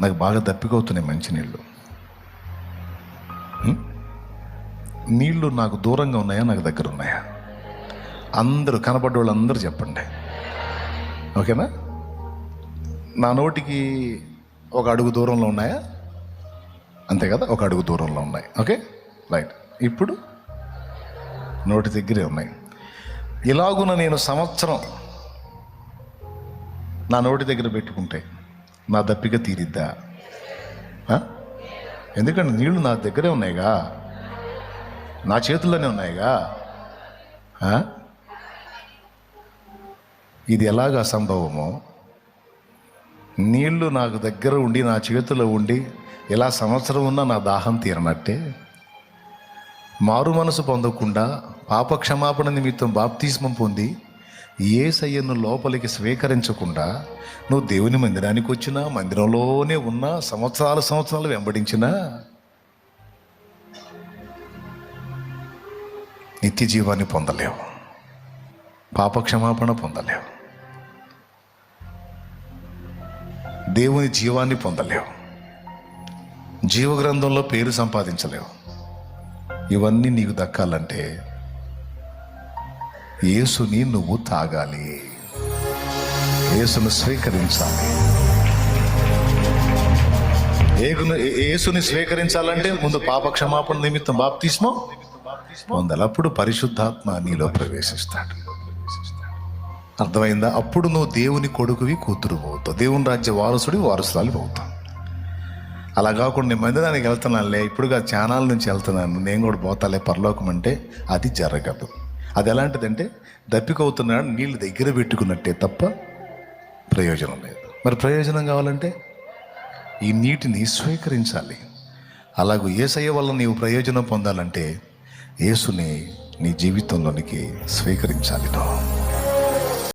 నాకు బాగా దప్పికవుతున్నాయి మంచినీళ్ళు నీళ్ళు నాకు దూరంగా ఉన్నాయా? నాకు దగ్గర ఉన్నాయా? అందరూ కనపడ్డ వాళ్ళందరూ చెప్పండి. ఓకేనా? నా నోటికి ఒక అడుగు దూరంలో ఉన్నాయా? అంతే కదా? ఒక అడుగు దూరంలో ఉన్నాయి. ఓకే? రైట్. ఇప్పుడు నోటి దగ్గరే ఉన్నాయి. ఇలాగున నేను సంవత్సరం నా నోటి దగ్గర పెట్టుకుంటే నా దప్పిక తీరిద్దా ఎందుకంటే నీళ్ళు నా దగ్గరే ఉన్నాయిగా. నా చేతుల్లోనే ఉన్నాయిగా. ఇది ఎలాగ అసంభవమో నీళ్ళు నాకు దగ్గర ఉండి నా చేతిలో ఉండి ఇలా సంవత్సరం ఉన్నా నా దాహం తీరనట్టే. మారు మనసు పొందకుండా పాప క్షమాపణ నిమిత్తం బాప్తిస్మం పొంది ఏ సయ్యను లోపలికి స్వీకరించకుండా నువ్వు దేవుని మందిరానికి వచ్చినా మందిరంలోనే ఉన్నా సంవత్సరాలు సంవత్సరాలు వెంబడించినా నిత్య జీవాన్ని పొందలేవు. పాప క్షమాపణ పొందలేవు. దేవుని జీవాన్ని పొందలేవు. జీవగ్రంథంలో పేరు సంపాదించలేవు. ఇవన్నీ నీకు దక్కాలంటే యేసుని నువ్వు తాగాలి. యేసును స్వీకరించాలి. ఏగును యేసుని స్వీకరించాలంటే ముందు పాప క్షమాపణ నిమిత్తం బాప్తిస్మం. పొందాలి అప్పుడు పరిశుద్ధాత్మ నీలో ప్రవేశిస్తాడు. అర్థమైందా? అప్పుడు నువ్వు దేవుని కొడుకువి కూతురు అవుతావు. దేవుని రాజ్య వారసుడి వారసురాలు అవుతావు. అలా కాకుండా నేను మందిరానికి వెళ్తున్నానులే ఇప్పుడుగా ఛానల్ నుంచి వెళ్తున్నాను. నేను కూడా పోతాలే పరలోకం అంటే అది జరగదు. అది ఎలాంటిదంటే దప్పికవుతున్నాడు నీళ్ళు దగ్గర పెట్టుకున్నట్టే తప్ప ప్రయోజనం లేదు. మరి ప్రయోజనం కావాలంటే ఈ నీటిని స్వీకరించాలి. అలాగే ఏసయ్య వల్ల నీవు ప్రయోజనం పొందాలంటే యేసుని నీ జీవితంలోనికి స్వీకరించాలి. నువ్వు